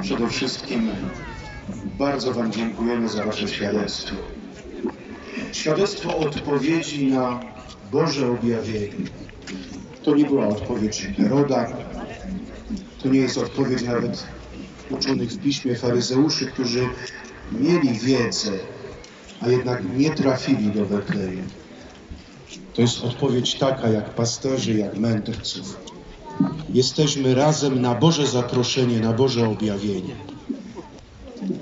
Przede wszystkim bardzo Wam dziękujemy za Wasze świadectwo. Świadectwo odpowiedzi na Boże objawienie. To nie była odpowiedź Heroda, to nie jest odpowiedź nawet uczonych w piśmie faryzeuszy, którzy mieli wiedzę, a jednak nie trafili do Betlejem. To jest odpowiedź taka jak pasterzy, jak mędrców. Jesteśmy razem na Boże zaproszenie, na Boże objawienie.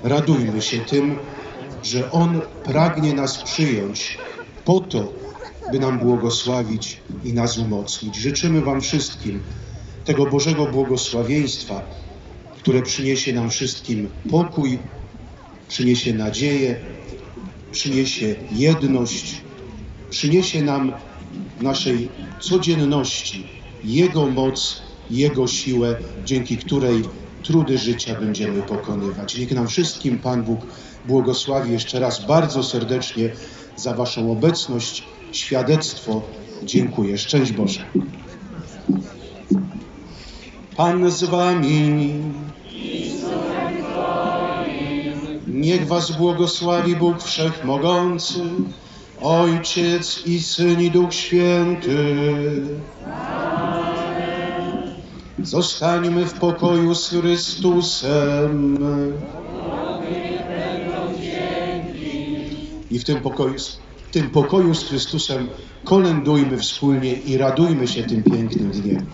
Radujmy się tym, że On pragnie nas przyjąć po to, by nam błogosławić i nas umocnić. Życzymy Wam wszystkim tego Bożego błogosławieństwa, które przyniesie nam wszystkim pokój, przyniesie nadzieję, przyniesie jedność, przyniesie nam naszej codzienności Jego moc, Jego siłę, dzięki której trudy życia będziemy pokonywać. Niech nam wszystkim Pan Bóg błogosławi jeszcze raz bardzo serdecznie za Waszą obecność, świadectwo. Dziękuję. Szczęść Boże. Pan z Wami. Niech Was błogosławi Bóg Wszechmogący, Ojciec i Syn i Duch Święty. Zostańmy w pokoju z Chrystusem. I w tym pokoju, w tym pokoju z Chrystusem kolędujmy wspólnie i radujmy się tym pięknym dniem.